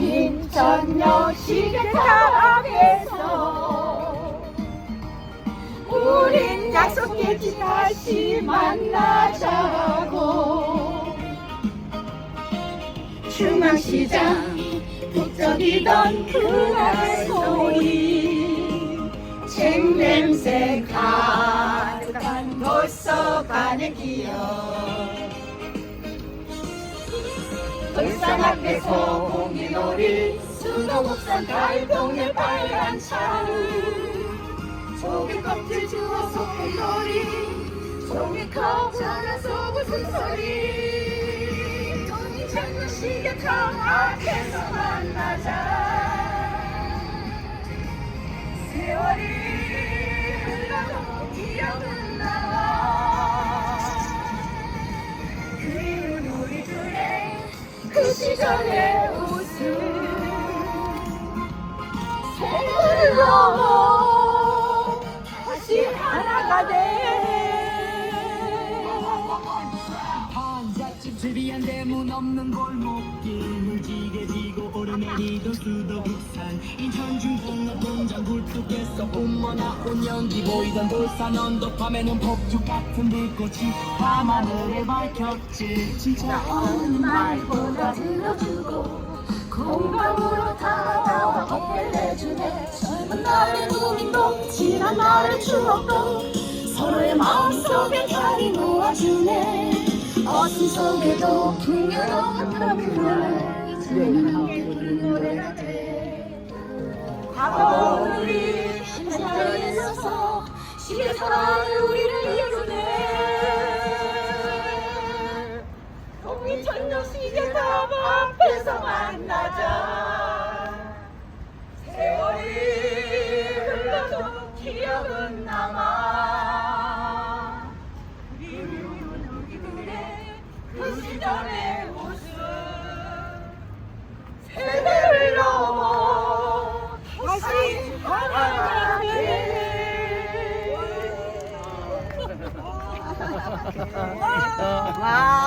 인천역 시계탑 앞에서 우린 약속했지 다시 만나자고. 중앙시장 북적이던 그날 소리 쟁 냄새 가득한 도서관의 기억 앞에서 공기놀이 수도국산 달동네 빨간 차 조개 껍질 주워 소금놀이 종이컵 잘라서 무슨 소리. 돈이 장난 시계탑 앞에서 만나자. 세월이 흘러도 기억은 그 시절의 웃음. 세월을 넘어 다시 하나가 돼 한잣집 주리한 대문 없는 골목길 무지개 지고 오르내리던 수도국산 인천 중공업 공장 굴뚝에서 온머나 온 연기 보이던 돌산 언덕 밤에는 폭죽 같은 불꽃이 밤하늘에 밝혔지. 진짜 어느 말보다 들어주고 공감으로 다가와 어깨를 내주네. 젊은 날의 고민도 지난 날의 추억도 서로의 마음속에 잘 놓아주네 어둠 속에도 풍요로웠던 그날 이제는 함께 부른 노래가 돼 과거 우리 한 자리에 서서 시계 사랑을 우리를 이어주네. 동이천년 시계탑 앞에서 만나자 시절의 웃음 세대를 넘어 다시 하나가 돼 와.